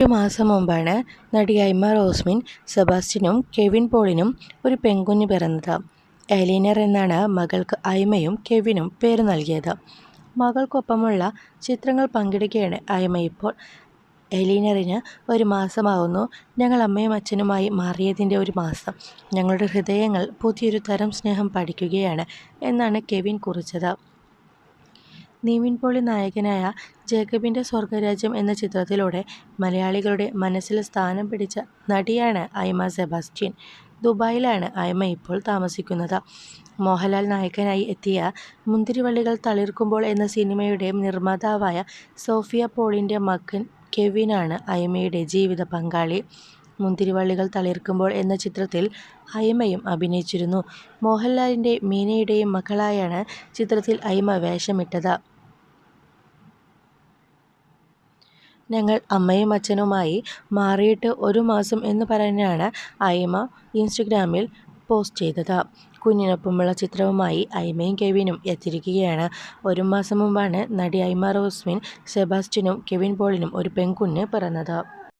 ഒരു മാസം മുമ്പാണ് നടി ഐമ റോസ്മിൻ സെബാസ്റ്റിനും കെവിൻ പോളിനും ഒരു പെൺകുഞ്ഞ് പിറന്നത്. എലീനർ എന്നാണ് മകൾക്ക് ഐമയും കെവിനും പേര് നൽകിയത്. മകൾക്കൊപ്പമുള്ള ചിത്രങ്ങൾ പങ്കിടുകയാണ് ഐമ ഇപ്പോൾ. എലീനറിന് ഒരു മാസമാവുന്നു. ഞങ്ങൾ അമ്മയും അച്ഛനുമായി മാറിയതിന്റെ ഒരു മാസം. ഞങ്ങളുടെ ഹൃദയങ്ങൾ പുതിയൊരു തരം സ്നേഹം പഠിക്കുകയാണ് എന്നാണ് കെവിൻ കുറിച്ചത്. നിവിൻ പോളി നായകനായ ജേക്കബിന്റെ സ്വർഗരാജ്യം എന്ന ചിത്രത്തിലൂടെ മലയാളികളുടെ മനസ്സിൽ സ്ഥാനം പിടിച്ച നടിയാണ് ഐമ സെബാസ്റ്റ്യൻ. ദുബായിലാണ് ഐമ ഇപ്പോൾ താമസിക്കുന്നത്. മോഹൻലാൽ നായകനായി എത്തിയ മുന്തിരിവള്ളികൾ തളിർക്കുമ്പോൾ എന്ന സിനിമയുടെ നിർമ്മാതാവായ സോഫിയ പോളിന്റെ മകൻ കെവിനാണ് ഐമയുടെ ജീവിത പങ്കാളി. മുന്തിരിവള്ളികൾ തളിർക്കുമ്പോൾ എന്ന ചിത്രത്തിൽ ഐമയും അഭിനയിച്ചിരുന്നു. മോഹൻലാലിന്റെ മീനയുടെയും മകളായാണ് ചിത്രത്തിൽ ഐമ വേഷമിട്ടത്. ഞങ്ങൾ അമ്മയും അച്ഛനുമായി മാറിയിട്ട് ഒരു മാസം എന്ന് പറഞ്ഞാണ് ഐമ ഇൻസ്റ്റഗ്രാമിൽ പോസ്റ്റ് ചെയ്തത്. കുഞ്ഞിനൊപ്പമുള്ള ചിത്രവുമായി ഐമയും കെവിനും എത്തിയിരിക്കുകയാണ്. ഒരു മാസം മുമ്പാണ് നടി ഐമ റോസ്മിൻ സെബാസ്റ്റ്യനും കെവിൻ പോളിനും ഒരു പെൺകുഞ്ഞ് പിറന്നത്.